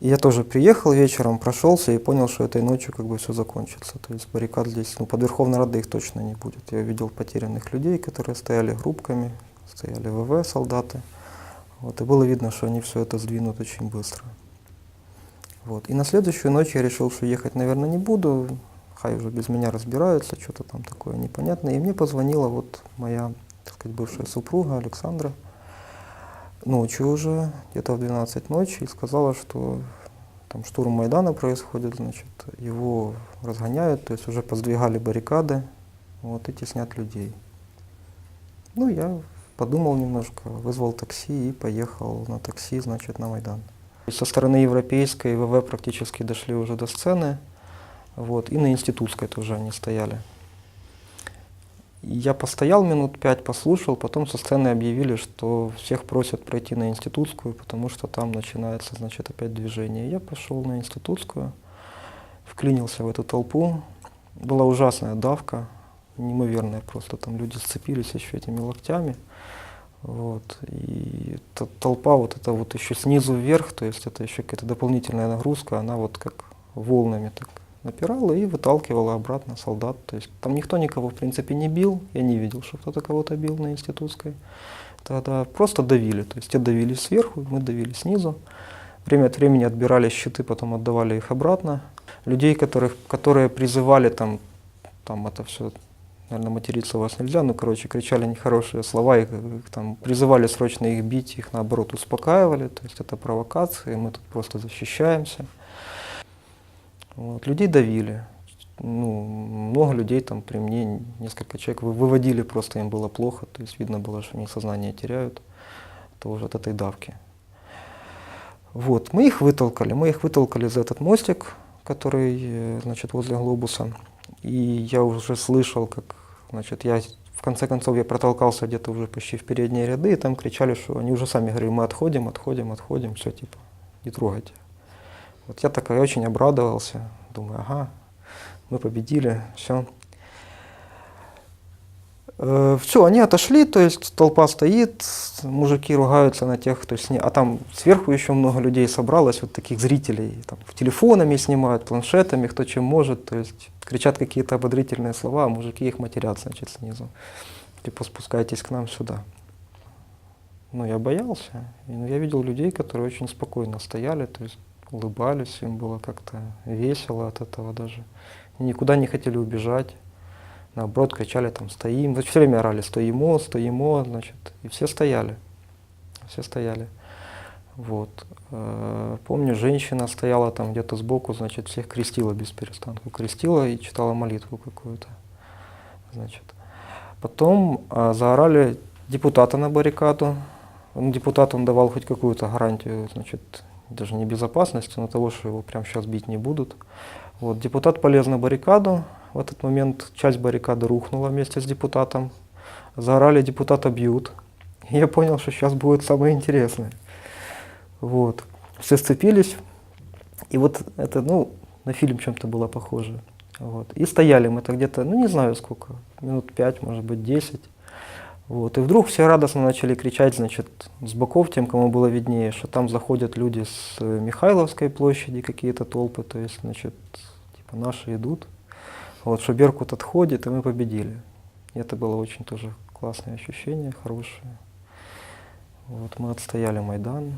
И я тоже приехал вечером, прошелся и понял, что этой ночью как бы все закончится. То есть баррикад здесь, ну, под Верховной Радой их точно не будет. Я видел потерянных людей, которые стояли группками, стояли ВВ солдаты. Вот, и было видно, что они все это сдвинут очень быстро. Вот. И на следующую ночь я решил, что ехать, наверное, не буду. Хай уже без меня разбираются, что-то там такое непонятное. И мне позвонила вот моя, так сказать, бывшая супруга Александра ночью уже, где-то в 12 ночи, и сказала, что там штурм Майдана происходит, значит, его разгоняют, то есть уже поздвигали баррикады, вот, и теснят людей. Ну, я подумал немножко, вызвал такси и поехал на такси, значит, на Майдан. Со стороны европейской ВВ практически дошли уже до сцены, вот, и на институтской тоже они стояли. Я постоял минут пять, послушал, потом со сцены объявили, что всех просят пройти на институтскую, потому что там начинается, значит, опять движение. Я пошел на институтскую, вклинился в эту толпу. Была ужасная давка, неимоверная просто. Там люди сцепились еще этими локтями. Вот. И т- толпа вот это вот еще снизу вверх, то есть это еще какая-то дополнительная нагрузка, она вот как волнами так напирала и выталкивала обратно солдат. То есть там никто никого в принципе не бил, я не видел, что кто-то кого-то бил на институтской. Тогда просто давили, то есть те давили сверху, мы давили снизу. Время от времени отбирали щиты, потом отдавали их обратно. Людей, которых, которые призывали там, там это все, наверное, материться у вас нельзя, но, короче, кричали нехорошие слова, их там призывали срочно их бить, их наоборот успокаивали, то есть это провокации, мы тут просто защищаемся. Вот. Людей давили. Ну, много людей там при мне, несколько человек вы- выводили, просто им было плохо, то есть видно было, что они сознание теряют, тоже от этой давки. Вот, мы их вытолкали, мы их вытолкали за этот мостик, который, э, значит, возле глобуса. И я уже слышал, как, значит, я в конце концов я протолкался где-то уже почти в передние ряды, и там кричали, что они уже сами говорили, мы отходим, отходим, отходим, все типа, не трогайте. Вот я так и очень обрадовался, думаю, ага, мы победили, все. все, они отошли, то есть толпа стоит, мужики ругаются на тех, кто сни... а там сверху еще много людей собралось, вот таких зрителей, там телефонами снимают, планшетами, кто чем может, то есть кричат какие-то ободрительные слова, а мужики их матерят, значит, снизу. Типа спускайтесь к нам сюда. Ну, я боялся. И, ну, я видел людей, которые очень спокойно стояли, то есть улыбались, им было как-то весело от этого даже. И никуда не хотели убежать. Наоборот, кричали там «стоим». Значит, все время орали «стоимо, стоимо», значит, и все стояли. Все стояли. Вот. Э, Помню, женщина стояла там где-то сбоку, значит, всех крестила без перестанку. Крестила и читала молитву какую-то. Значит. Потом а, заорали депутата на баррикаду. Ну, депутат, он давал хоть какую-то гарантию, значит, даже не безопасности, но того, что его прямо сейчас бить не будут. Вот, депутат полез на баррикаду. В этот момент часть баррикады рухнула вместе с депутатом. Заорали, депутата бьют. И я понял, что сейчас будет самое интересное. Вот. Все сцепились. И вот это, ну, на фильм чем-то было похоже. Вот. И стояли мы это где-то, ну не знаю сколько, минут пять, может быть, десять. Вот. И вдруг все радостно начали кричать, значит, с боков, тем, кому было виднее, что там заходят люди с э, Михайловской площади, какие-то толпы, то есть, значит, типа наши идут. Вот, что Беркут отходит, и мы победили. И это было очень тоже классное ощущение, хорошее. Вот, мы отстояли Майдан,